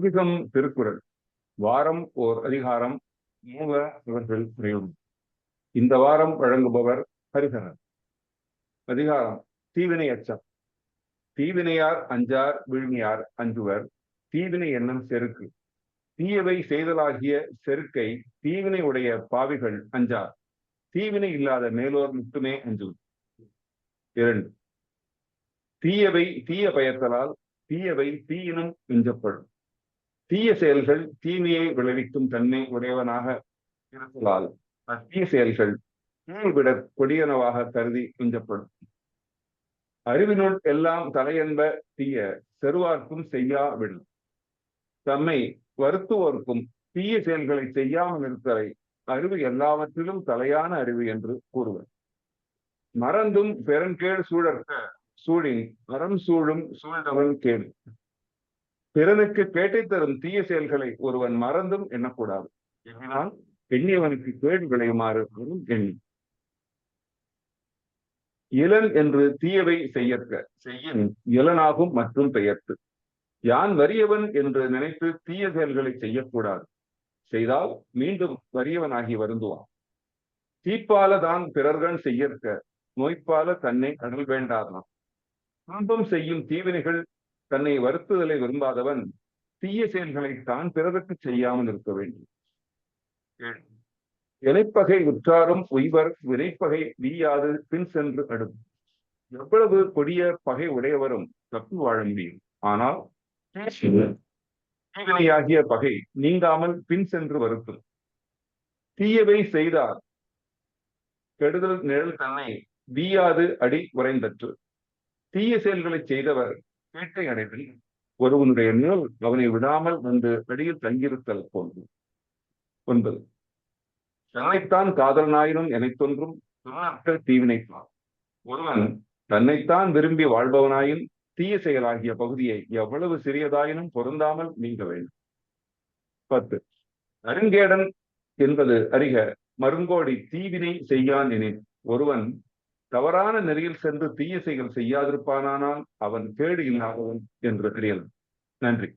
அதிகம் திருக்குறள். வாரம் ஓர் அதிகாரம் மூல இவர்கள் பிரயோகம் இந்த வாரம் வழங்குபவர் ஹரிஹரன். அதிகாரம் தீவினை அச்சம் தீவினையார் அஞ்சார் விழுமியார் அஞ்சுவர். தீவினை எண்ணம் செருக்கு. தீயவை செய்தலாகிய செருக்கை தீவினை உடைய பாவிகள் அஞ்சார். தீவினை இல்லாத மேலோர் மட்டுமே அஞ்சுவர். இரண்டு தீயவை தீய பயத்தலால் தீயவை தீயினும் மிஞ்சப்படும் தீய செயல்கள் தீமையை விளைவிக்கும் தன்மை உடையவனாக இருப்பதால் அத்தீய செயல்கள் கீழ்விட கொடியனவாக கருதி மிஞ்சப்படும் அறிவினுள் எல்லாம் தலையென்ப தீய செருவார்க்கும் செய்யாவிடும். தம்மை வருத்துவோர்க்கும் தீய செயல்களை செய்யாமல் இருத்தலை அறிவு எல்லாவற்றிலும் தலையான அறிவு என்று கூறுவர். மறந்தும் பெருங்கேடு சூழற்க சூழின் மரம் சூழும் சூழ்ந்தவன் கேடு. பிறனுக்கு கேட்டை தரும் தீய செயல்களை ஒருவன் மறந்தும் எண்ணக்கூடாது. எண்ணினால் எண்ணியவனுக்கு கேடு விளையுமாறு வரும் எண்ணி. இளன் என்று தீயவை செய்யற்க. செய்யின் இளனாகும் மற்றும் பெயர்த்து. யான் வறியவன் என்று நினைத்து தீய செயல்களை செய்யக்கூடாது. செய்தால் மீண்டும் வறியவனாகி வருந்துவான். தீப்பால தான் பிறர்கள் செய்யற்க. நோய்ப்பால தன்னை அடல் வேண்டாதான் துன்பம் செய்யும் தீவினைகள் தன்னை வருத்துதலை விரும்பாதவன் தீய செயல்களை தான் பிறருக்கு செய்யாமல் இருக்க வேண்டும். இலைப்பகை உற்றாரும் உய்வர் வினைப்பகை வீயாது பின் சென்று அடும். எவ்வளவு கொடிய பகை உடையவரும் தப்பி வாழ முடியும். ஆனால் தீவினையாகிய பகை நீங்காமல் பின் சென்று வருத்தும். தீயவை செய்தார். கெடுதல் நிழல் தன்னை வீயாது அடி உறைந்தற்று. தீய செயல்களை செய்தவர் கேட்டை அடைவில் ஒருவனுடைய நிழல் அவனை விடாமல் வந்து வெளியில் தங்கியிருத்தல் போன்று ஒன்பது. தன்னைத்தான் காதலனாயினும் எனைத்தொன்றும் துணக்க தீவினைத்தான் ஒருவன் தன்னைத்தான் விரும்பி வாழ்பவனாயின் தீய செயலாகிய பகுதியை எவ்வளவு சிறியதாயினும் பொருந்தாமல் நீங்க வேண்டும். பத்து. அருங்கேடன் என்பது அறிக மருங்கோடி தீவினை செய்யான் எனின் ஒருவன் தவறான நெறியில் சென்று தீய செயல் செய்யாதிருப்பானானால் அவன் கேடு இல்லாதவன் என்று அறியலாம். நன்றி.